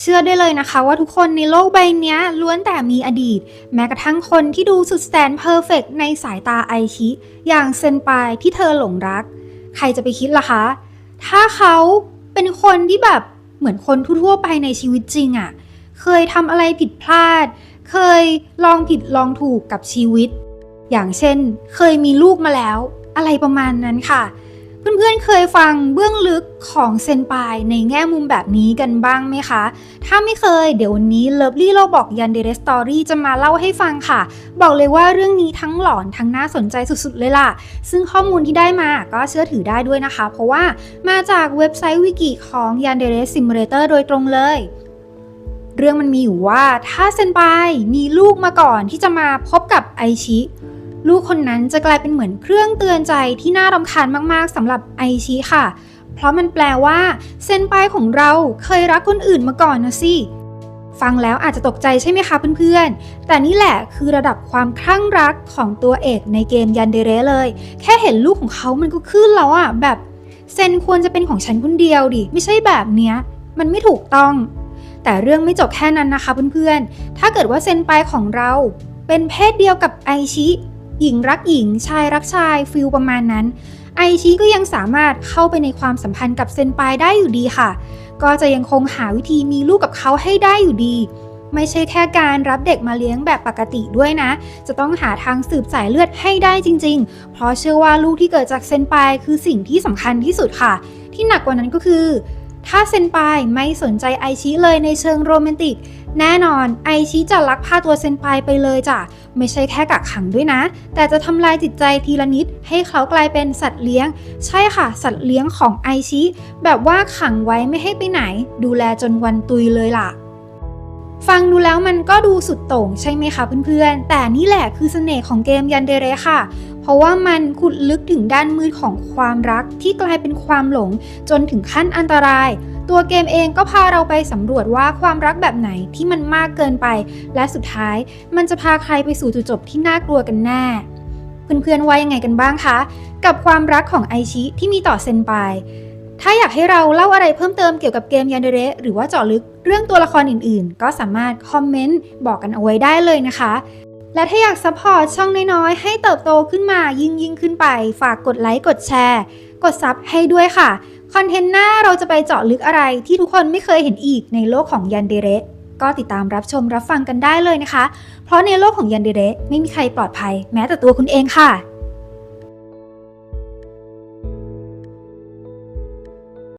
เชื่อได้เลยนะคะว่าทุกคนในโลกใบนี้ล้วนแต่มีอดีต แม้กระทั่งคนที่ดูสุดแสนเพอร์เฟกในสายตาไอชิ อย่างเซนปายที่เธอหลงรัก ใครจะไปคิดล่ะคะ ถ้าเขาเป็นคนที่แบบเหมือนคนทั่วๆไปในชีวิตจริงอะ่ะ เคยทำอะไรผิดพลาด เคยลองผิดลองถูกกับชีวิต อย่างเช่น เคยมีลูกมาแล้ว อะไรประมาณนั้นค่ะ เพื่อนๆเคยฟังเบื้องลึกของเซนปายในแง่มุมแบบนี้กันบ้างไหมคะ ถ้าไม่เคยเดี๋ยววันนี้เลิฟลี่เราบอกยันเดเรสตอรี่จะมาเล่าให้ฟังค่ะ บอกเลยว่าเรื่องนี้ทั้งหลอนทั้งน่าสนใจสุดๆเลยล่ะ ซึ่งข้อมูลที่ได้มาก็เชื่อถือได้ด้วยนะคะ เพราะว่ามาจากเว็บไซต์วิกิของยันเดเรสซิมูเลเตอร์โดยตรงเลยเรื่องมันมีอยู่ว่าถ้าเซนปายมีลูกมาก่อนที่จะมาพบกับไอชิ ลูกคนนั้นจะกลายเป็นเหมือนเครื่องเตือนใจที่น่ารำคาญมากๆสำหรับไอชิค่ะ เพราะมันแปลว่า เซนปายของเราเคยรักคนอื่นมาก่อนนะสิฟังแล้วอาจจะตกใจใช่ไหมคะเพื่อนๆ แต่นี่แหละคือระดับความคลั่งรักของตัวเอกในเกมยันเดเรเลย แค่เห็นลูกของเขามันก็ขึ้นแล้วอะแบบเซนควรจะเป็นของฉันคนเดียวดิ ไม่ใช่แบบเนี้ย มันไม่ถูกต้อง แต่เรื่องไม่จบแค่นั้นนะคะเพื่อนๆ ถ้าเกิดว่าเซนไปของเรา เป็นเพศเดียวกับไอชิ หญิงรักหญิง ชายรักชายฟิลประมาณนั้น ไอชิก็ยังสามารถเข้าไปในความสัมพันธ์กับเซนปายได้อยู่ดีค่ะ ก็จะยังคงหาวิธีมีลูกกับเขาให้ได้อยู่ดี ไม่ใช่แค่การรับเด็กมาเลี้ยงแบบปกติด้วยนะ จะต้องหาทางสืบสายเลือดให้ได้จริง ๆ เพราะเชื่อว่าลูกที่เกิดจากเซนปายคือสิ่งที่สำคัญที่สุดค่ะ ที่หนักกว่านั้นก็คือ ถ้าเซนปายไม่สนใจไอชิเลยในเชิงโรแมนติก แน่นอนไอชิจะลักพาตัวเซนปายไปเลยจ้ะ ไม่ใช่แค่กักขังด้วยนะ แต่จะทำลายจิตใจทีละนิด ให้เขากลายเป็นสัตว์เลี้ยง ใช่ค่ะ สัตว์เลี้ยงของไอชิ แบบว่าขังไว้ไม่ให้ไปไหน ดูแลจนวันตุยเลยล่ะฟังดูแล้วมันก็ดูสุดโต่งใช่ไหมคะเพื่อนๆ แต่นี่แหละคือเสน่ห์ของเกมยันเดเรค่ะ เพราะว่ามันขุดลึกถึงด้านมืดของความรักที่กลายเป็นความหลงจนถึงขั้นอันตราย ตัวเกมเองก็พาเราไปสำรวจว่าความรักแบบไหนที่มันมากเกินไป และสุดท้ายมันจะพาใครไปสู่จุดจบที่น่ากลัวกันแน่เพื่อนๆว่ายังไงกันบ้างคะ กับความรักของไอชิที่มีต่อเซนปถ้าอยากให้เราเล่าอะไรเพิ่มเติมเกี่ยวกับเกมยันเดเรหรือว่าเจาะลึกเรื่องตัวละครอื่นๆ ก็สามารถคอมเมนต์บอกกันเอาไว้ได้เลยนะคะ และถ้าอยากซัพพอร์ตช่องน้อยๆ ให้เติบโตขึ้นมายิ่งยิ่งขึ้นไป ฝากกดไลค์กดแชร์ กดซับให้ด้วยค่ะ คอนเทนต์หน้าเราจะไปเจาะลึกอะไรที่ทุกคนไม่เคยเห็นอีกในโลกของยันเดเรก็ติดตามรับชมรับฟังกันได้เลยนะคะ เพราะในโลกของยันเดเรไม่มีใครปลอดภัย แม้แต่ตัวคุณเองค่ะ